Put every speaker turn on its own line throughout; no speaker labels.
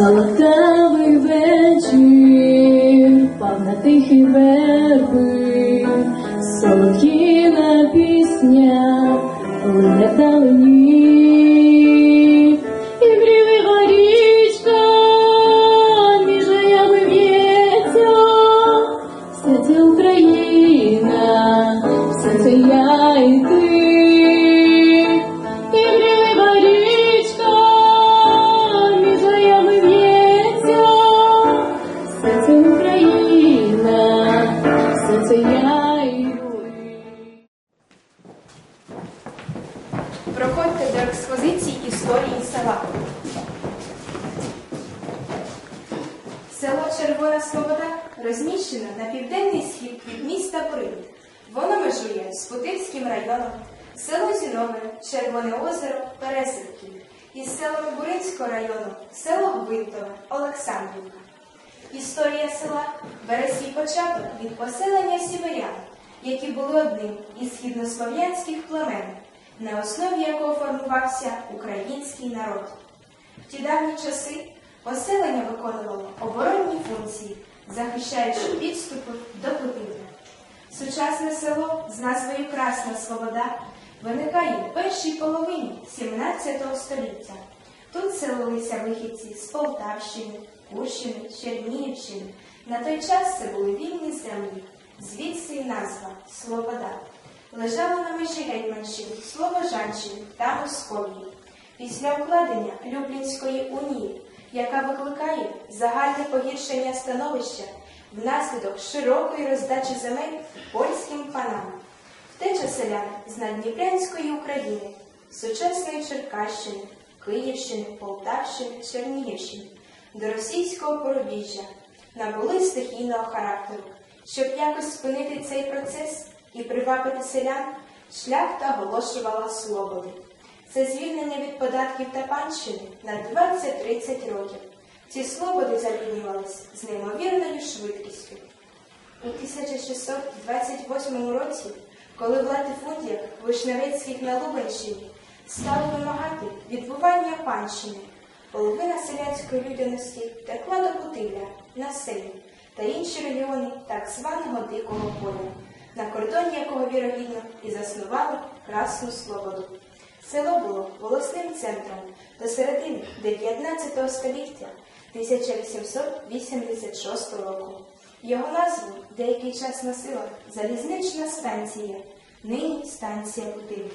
Золотавий вечір пав на тихі верби, солодкіна пісня вдалині,
Село Червона Слобода розміщено на південний схід від міста Прилук. Воно межує з Путильським районом, село Зінове, Червоне озеро, Пересипки із селами Буринського району, село Гвинтове, Олександрівка. Історія села бере свій початок від поселення сіверян, які були одним із східнослов'янських племен, на основі якого формувався український народ. В ті давні часи поселення виконувало оборонні функції, захищаючи підступи до Путивля. Сучасне село з назвою Красна Слобода виникає в першій половині 17 століття. Тут селилися вихідці з Полтавщини, Курщини, Чернігівщини. На той час це були вільні землі, звідси і назва Слобода. Лежала на межі Гетьманщини, Слобожанщини та Московії. Після укладення Люблінської унії, яка викликає загальне погіршення становища внаслідок широкої роздачі земель польським панам. Втеча селян з Надніпрянської України, сучасної Черкащини, Київщини, Полтавщини, Чернігівщини до російського порубіжжя набули стихійного характеру. Щоб якось спинити цей процес і привабити селян, шляхта оголошувала свободи. Це звільнення від податків та панщини на 20-30 років. Ці свободи замінювались з неймовірною швидкістю. У 1628 році, коли в латифундіях Вишневецьких на Лубенщині стали вимагати відбування панщини, половина селянської людяності текла до Путиля, на Сейм та інші регіони так званого Дикого поля, на кордоні якого вірогідно і заснували Красну Слободу. Село було волосним центром до середини 19 століття 1886 року. Його назву деякий час носила залізнична станція, нині станція Путиль.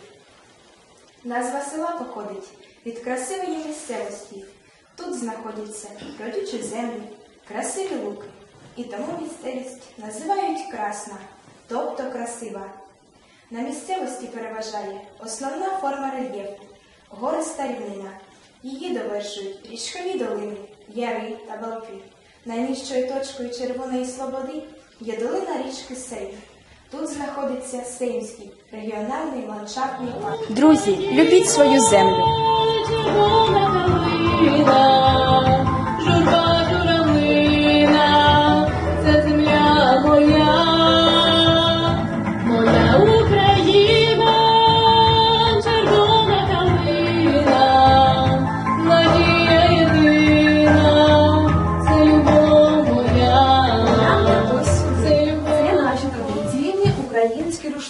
Назва села походить від красивої місцевості. Тут знаходяться родючі землі, красиві луки, і тому місцевість називають красна, тобто красива. На місцевості переважає основна форма рельєфу гориста рівнина. Її довершують річкові долини, яри та балки. Найнижчою точкою Червоної Слободи є долина річки Сейм. Тут знаходиться Сеймський регіональний ландшафтний парк.
Друзі, любіть свою землю.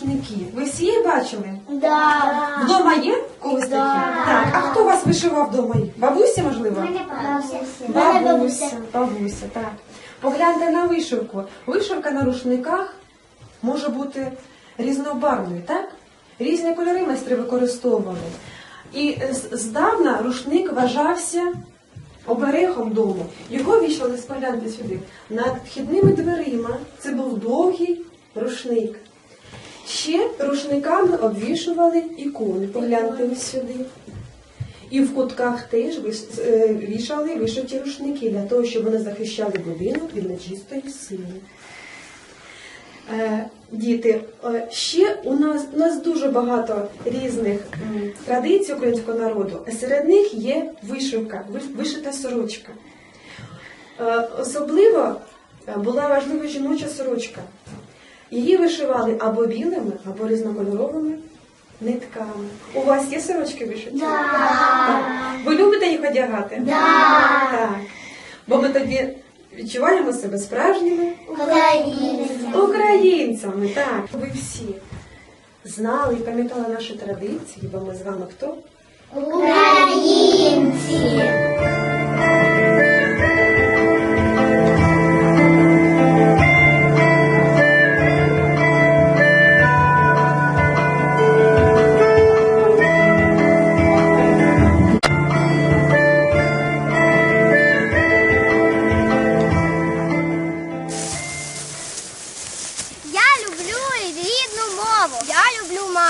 Рушники. Ви всі їх бачили?
Да.
Вдома є в когось такі? Так, а хто вас вишивав вдома? Бабуся, можливо?
Мене бабуся.
бабуся, так. Погляньте на вишивку. Вишивка на рушниках може бути різнобарвною, так? Різні кольори майстри використовували. І здавна рушник вважався оберегом дому. Його вішали, спогляньте сюди, над вхідними дверима. Це був довгий рушник. Ще рушниками обвішували ікони. Погляньте сюди. І в кутках теж е, вішали вишиті рушники для того, щоб вони захищали будинок від нечистої сили. Е, Діти, е, ще у нас, у нас дуже багато різних традицій українського народу. Серед них є вишивка, вишита сорочка. Особливо була важлива жіноча сорочка. Її вишивали або білими, або різнокольоровими нитками. У вас є сорочки вишиті?
Да.
Ви любите їх одягати? одягати? Так. Бо ми тоді відчуваємо себе справжніми
Українці.
українцями. Так. Ви всі знали і пам'ятали наші традиції, бо ми з вами хто?
Українці.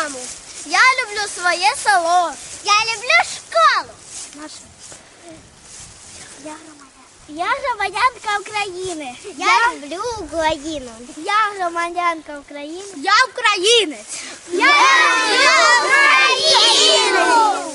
Маму. Я люблю своє село. Я люблю школу. Нашу. Я. Я громадянка України. Я, люблю Україну. Я громадянка України. Я українець. Я люблю Україну.